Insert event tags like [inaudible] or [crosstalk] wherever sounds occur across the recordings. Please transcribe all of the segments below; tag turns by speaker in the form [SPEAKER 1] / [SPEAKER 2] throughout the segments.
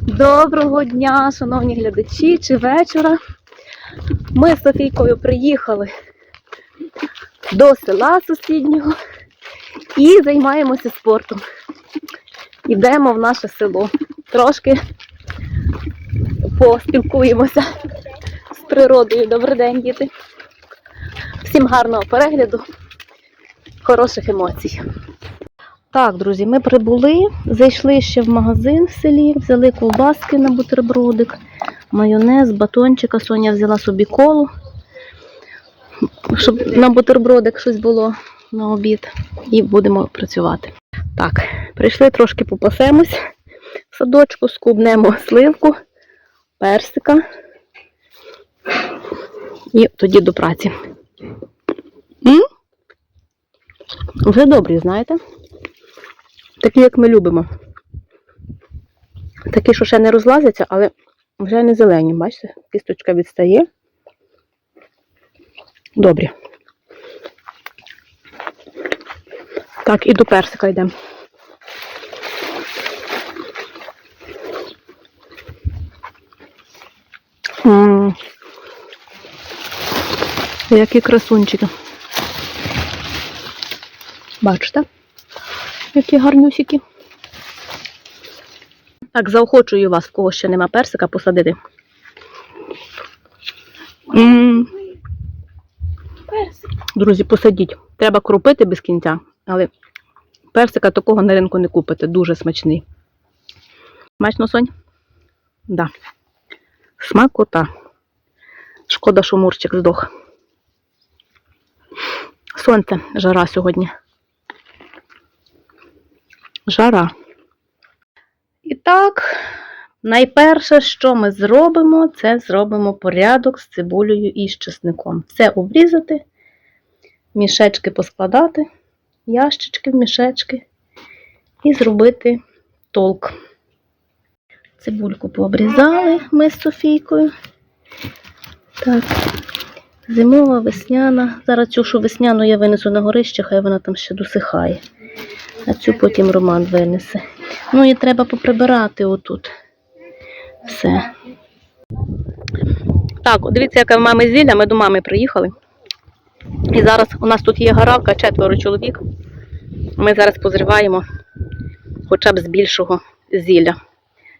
[SPEAKER 1] Доброго дня, шановні глядачі чи вечора. Ми з Софійкою приїхали до села сусіднього і займаємося спортом. Йдемо в наше село. Трошки поспілкуємося з природою. Добрий день, діти. Всім гарного перегляду, хороших емоцій. Так, друзі, ми прибули, зайшли ще в магазин в селі, взяли ковбаски на бутербродик, майонез, батончика. Соня взяла собі колу, щоб на бутербродик щось було на обід. І будемо працювати. Так, прийшли трошки попасемось в садочку, скубнемо сливку, персика. І тоді до праці. М? Вже добрі, знаєте? Такі, як ми любимо. Такі, що ще не розлазяться, але вже не зелені, бачите? Кісточка відстає. Добрі. Так, і до персика йдемо. Які красунчики. Бачите? Які гарнюсики. Так, заохочую вас, в кого ще нема персика, посадити. м
[SPEAKER 2] Персик.
[SPEAKER 1] Друзі, посадіть. Треба крупити без кінця, але персика такого на ринку не купите. Дуже смачний. Смачно, Сонь? Да. Смакота. Шкода, що Мурчик здох. Сонце, жара сьогодні. Жара. І так, найперше, що ми зробимо, це зробимо порядок з цибулею і з чесником. Все обрізати, мішечки поскладати, ящички в мішечки і зробити толк. Цибульку пообрізали ми з Софійкою. Так, зимова, весняна. Зараз цю, що весняну я винесу на горище, хай вона там ще досихає. А цю потім Роман винесе. Ну і треба поприбирати отут. Все. Так, дивіться, яка в мами зілля. Ми до мами приїхали. І зараз у нас тут є гаравка, четверо чоловік. Ми зараз позриваємо хоча б з більшого зілля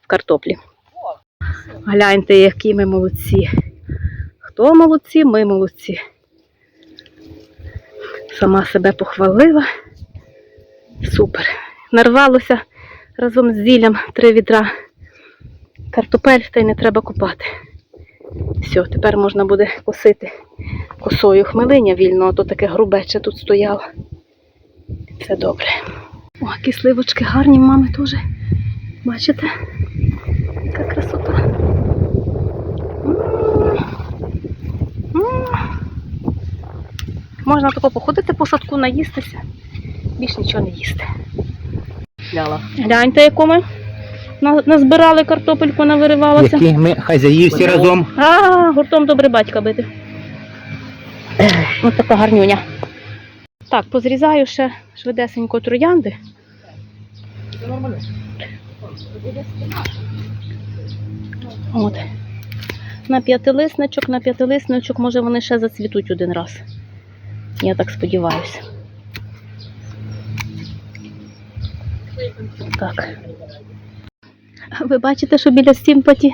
[SPEAKER 1] в картоплі. Гляньте, які ми молодці. Хто молодці, ми молодці. Сама себе похвалила. Супер. Нарвалося разом з зіллям три відра картопель, та й не треба купати. Все, тепер можна буде косити косою хмелиня вільно, а то таке грубече тут стояло. Все добре. О, які сливочки гарні мами теж. Бачите? Яка красота. М. М. Можна тако походити по садку, наїстися, більш нічого не їсти. Гляньте, яку ми назбирали картопельку, навиривалася.
[SPEAKER 3] Які ми хазяї всі разом.
[SPEAKER 1] А, гуртом добре батька бити. Ось така гарнюня. Так, позрізаю ще швидесенько троянди. От. На п'ятилисничок, на п'ятилисничок, може вони ще зацвітуть один раз. Я так сподіваюся. Так. Ви бачите, що біля симпаті,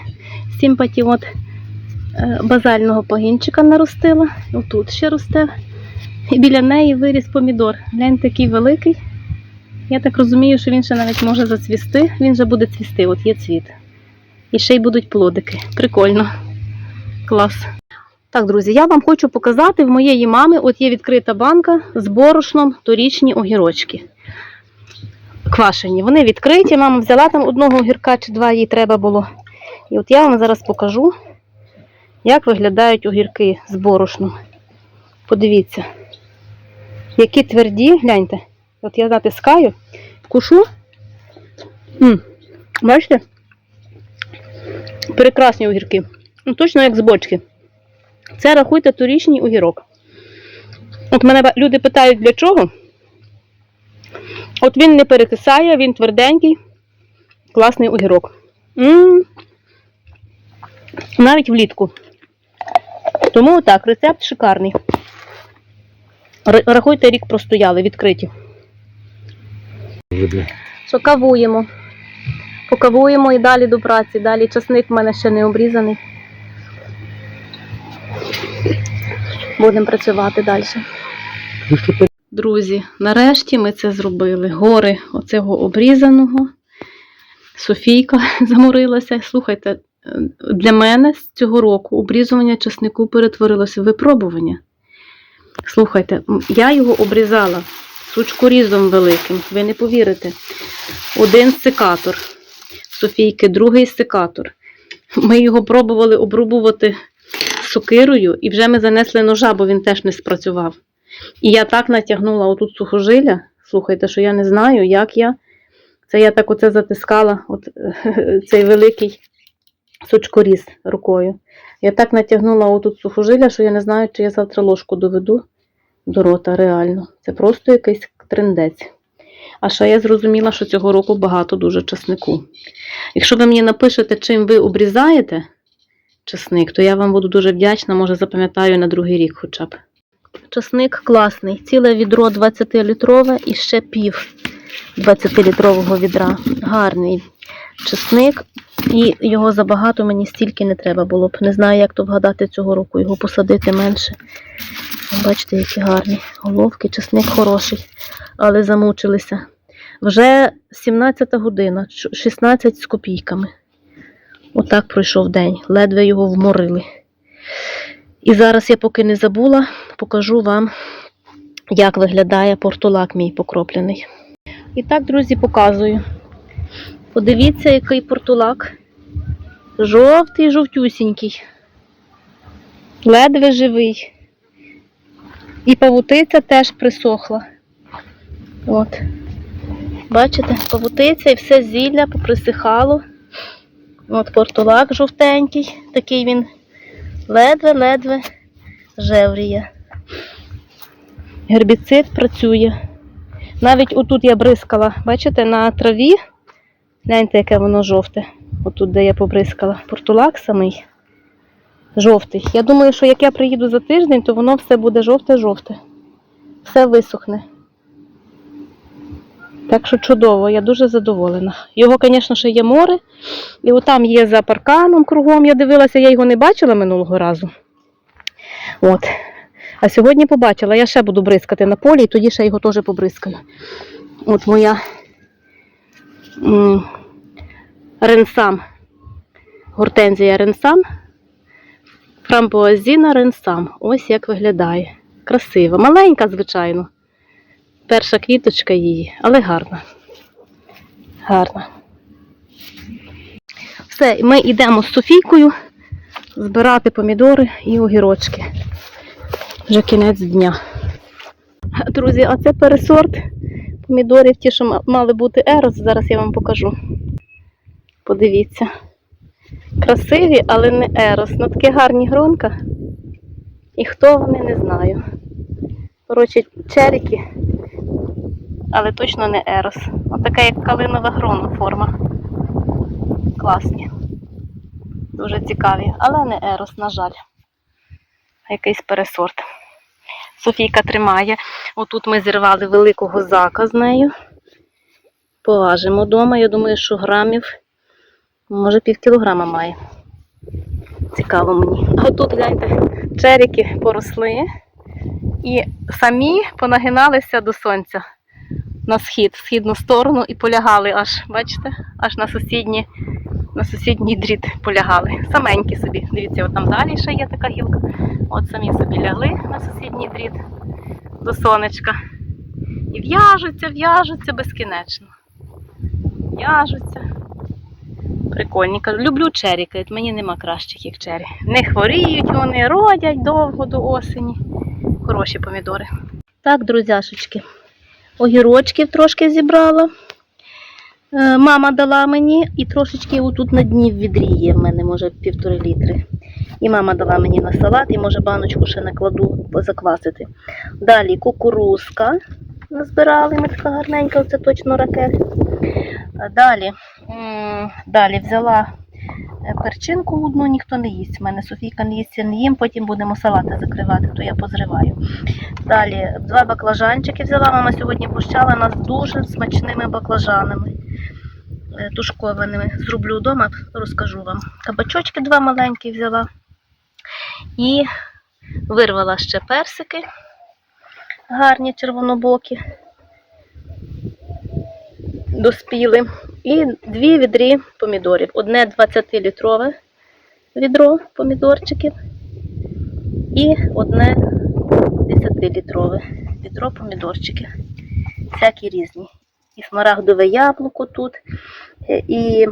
[SPEAKER 1] симпаті от е, базального пагінчика наростила. Отут ще росте. І біля неї виріс помідор. Глянь, такий великий. Я так розумію, що він ще навіть може зацвісти. Він вже буде цвісти, от є цвіт. І ще й будуть плодики. Прикольно. Клас. Так, друзі, я вам хочу показати в моєї мами, от є відкрита банка з борошном торічні огірочки. Квашені. Вони відкриті. Мама взяла там одного огірка чи два, їй треба було. І от я вам зараз покажу, як виглядають огірки з борошном. Подивіться, які тверді, гляньте. От я натискаю, кушу. М, Бачите? Прекрасні огірки. Ну, точно як з бочки. Це рахуйте торічній огірок. От мене люди питають, для чого? От він не перекисає, він тверденький, класний огірок. м Навіть влітку. Тому так, рецепт шикарний. Рахуйте, рік простояли, відкриті. Що кавуємо. Покавуємо і далі до праці. Далі часник в мене ще не обрізаний. Будемо працювати далі. Друзі, нарешті ми це зробили. Гори оцього обрізаного. Софійка [laughs] заморилася. Слухайте, е, для мене з цього року обрізування часнику перетворилося в випробування. Слухайте, я його обрізала сучкорізом великим, ви не повірите. Один секатор Софійки, другий секатор. Ми його пробували обрубувати сокирою, і вже ми занесли ножа, бо він теж не спрацював. І я так натягнула отут сухожилля. Слухайте, що я не знаю, як я. Це я так оце затискала, от, [laughs] цей великий сучкоріз рукою. Я так натягнула отут сухожилля, що я не знаю, чи я завтра ложку доведу до рота реально. Це просто якийсь трендець. А ще я зрозуміла, що цього року багато дуже часнику. Якщо ви мені напишете, чим ви обрізаєте часник, то я вам буду дуже вдячна, може запам'ятаю на другий рік хоча б. Часник класний. Ціле відро 20-літрове і ще пів 20-літрового відра. Гарний часник. І його забагато мені стільки не треба було б. Не знаю, як то вгадати цього року, його посадити менше. Бачите, які гарні головки, часник хороший, але замучилися. Вже 17 година, 16 з копійками. Отак пройшов день, ледве його вморили. І зараз я поки не забула, покажу вам, як виглядає портулак мій покроплений. І так, друзі, показую. Подивіться, який портулак. Жовтий, жовтюсінький. Ледве живий. І павутиця теж присохла. От. Бачите, павутиця і все зілля поприсихало. От портулак жовтенький, такий він ледве-ледве жевріє. Гербіцид працює. Навіть отут я бризкала, бачите, на траві. Гляньте, яке воно жовте. Отут, де я побризкала. Портулак самий жовтий. Я думаю, що як я приїду за тиждень, то воно все буде жовте-жовте. Все висохне. Так що чудово, я дуже задоволена. Його, звісно, ще є море. І отам є за парканом кругом. Я дивилася, я його не бачила минулого разу. От. А сьогодні побачила, я ще буду бризкати на полі, і тоді ще його теж побризкаю. От моя ренсам. Гортензія ренсам. Фрамбуазіна ренсам. Ось як виглядає. Красива. Маленька, звичайно. Перша квіточка її, але гарна. Гарна. Все, ми йдемо з Софійкою збирати помідори і огірочки. Вже кінець дня. Друзі, а це пересорт помідорів, ті, що мали бути ерос, зараз я вам покажу. Подивіться. Красиві, але не ерос. Ну такі гарні гронка. І хто вони, не знаю. Коротше, черіки, але точно не ерос. Отака як калинова грона форма. Класні. Дуже цікаві, але не ерос, на жаль. Якийсь пересорт. Софійка тримає. Отут ми зірвали великого зака з нею. Поважимо вдома. Я думаю, що грамів, може, пів кілограма має. Цікаво мені. Отут, гляньте, черіки поросли і самі понагиналися до сонця на схід, в східну сторону і полягали аж, бачите, аж на сусідні, на сусідній дріт полягали. Саменькі собі. Дивіться, от там далі ще є така гілка. От самі собі лягли на сусідній дріт до сонечка. І в'яжуться, в'яжуться безкінечно. В'яжуться. Прикольні. Люблю черіки, от мені нема кращих, як чері. Не хворіють вони, родять довго до осені. Хороші помідори. Так, друзяшечки, огірочків трошки зібрала. Е, Мама дала мені і трошечки отут на дні в відрі є в мене, може, півтори літри. І мама дала мені на салат, і може баночку ще накладу заквасити. Далі кукурузка назбирали, ми така гарненька, це точно ракет. Далі Далі взяла е, перчинку одну, ніхто не їсть. У мене Софійка не їсть, я не їм, потім будемо салати закривати, то я позриваю. Далі два баклажанчики взяла. Мама сьогодні пущала нас дуже смачними баклажанами е, тушкованими. Зроблю вдома, розкажу вам. Кабачочки два маленькі взяла. І вирвала ще персики гарні червонобокі. Доспіли. І дві відрі помідорів. Одне 20-літрове відро помідорчиків і одне 10-літрове відро помідорчиків. Всякі різні. І смарагдове яблуко тут, е, і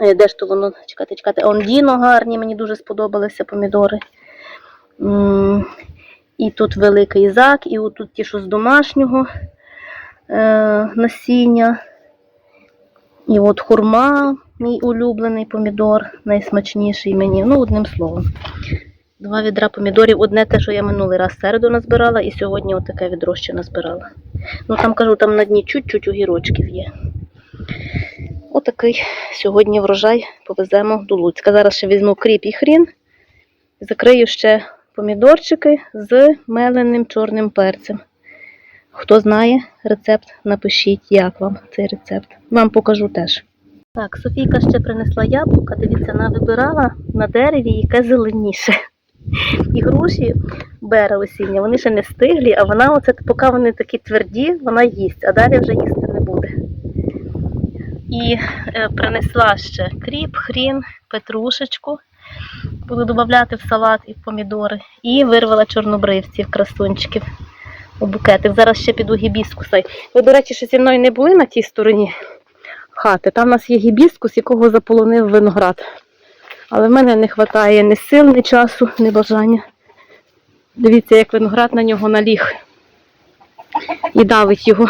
[SPEAKER 1] е, де ж то воно, чекайте, чекайте, ондіно гарні, мені дуже сподобалися помідори. І тут великий зак, і отут ті, що з домашнього е, насіння. І от хурма, мій улюблений помідор, найсмачніший мені. Ну, одним словом. Два відра помідорів. Одне те, що я минулий раз середу назбирала, і сьогодні отаке відро ще назбирала. Ну там кажу, там на дні чуть-чуть огірочків є. Отакий сьогодні врожай повеземо до Луцька. Зараз ще візьму кріп і хрін. Закрию ще помідорчики з меленим чорним перцем. Хто знає рецепт, напишіть, як вам цей рецепт. Вам покажу теж. Так, Софійка ще принесла яблука. Дивіться, вона вибирала на дереві, яке зеленіше. І груші бера осіння, вони ще не стиглі, а вона, оце, поки вони такі тверді, вона їсть, а далі вже їсти не буде. І е, принесла ще кріп, хрін, петрушечку. Буду додавати в салат і в помідори. І вирвала чорнобривців, красунчиків у букетик. Зараз ще піду гібіскуса. Ви, до речі, ще зі мною не були на тій стороні хати. Там у нас є гібіскус, якого заполонив виноград. Але в мене не вистачає ні сил, ні часу, ні бажання. Дивіться, як виноград на нього наліг. І давить його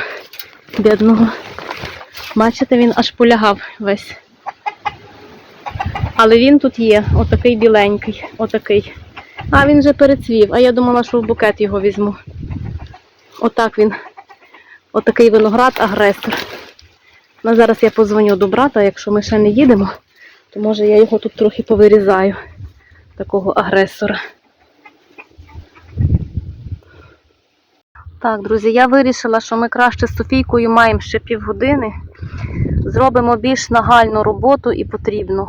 [SPEAKER 1] бідного. Бачите, він аж полягав весь. Але він тут є, отакий біленький, отакий. А він вже перецвів, а я думала, що в букет його візьму. Отак він. Отакий виноград, агресор. Ну, зараз я позвоню до брата, якщо ми ще не їдемо, то може я його тут трохи повирізаю, такого агресора. Так, друзі, я вирішила, що ми краще з Софійкою маємо ще півгодини. Зробимо більш нагальну роботу і потрібну.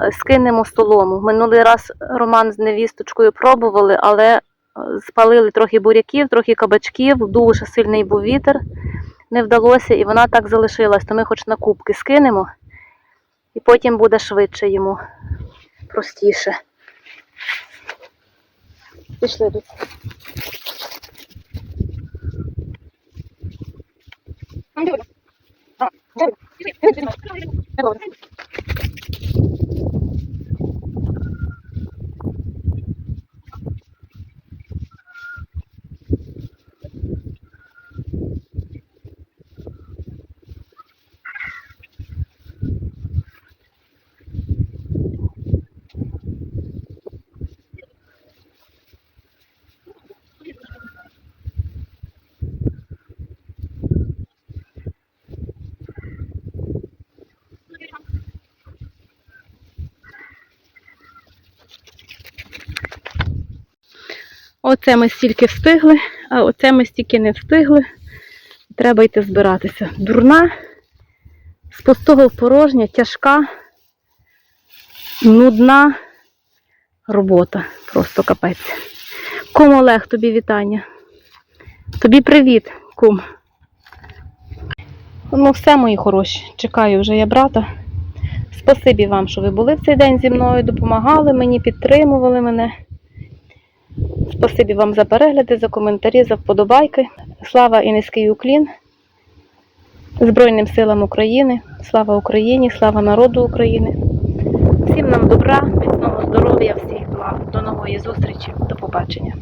[SPEAKER 1] Е, Скинемо солому. Минулий раз Роман з невісточкою пробували, але спалили трохи буряків, трохи кабачків, дуже сильний був вітер, не вдалося, і вона так залишилась. То ми хоч на кубки скинемо, і потім буде швидше йому простіше. Пішли тут. Оце ми стільки встигли, а оце ми стільки не встигли. Треба йти збиратися. Дурна, з пустого в порожнє, тяжка, нудна робота. Просто капець. Кум Олег, тобі вітання. Тобі привіт, кум. Ну, все, мої хороші. Чекаю вже я брата. Спасибі вам, що ви були в цей день зі мною, допомагали мені, підтримували мене. Спасибі вам за перегляди, за коментарі, за вподобайки. Слава і низький уклін Збройним силам України. Слава Україні, слава народу України. Всім нам добра, міцного здоров'я, всіх благ. До нової зустрічі. До побачення.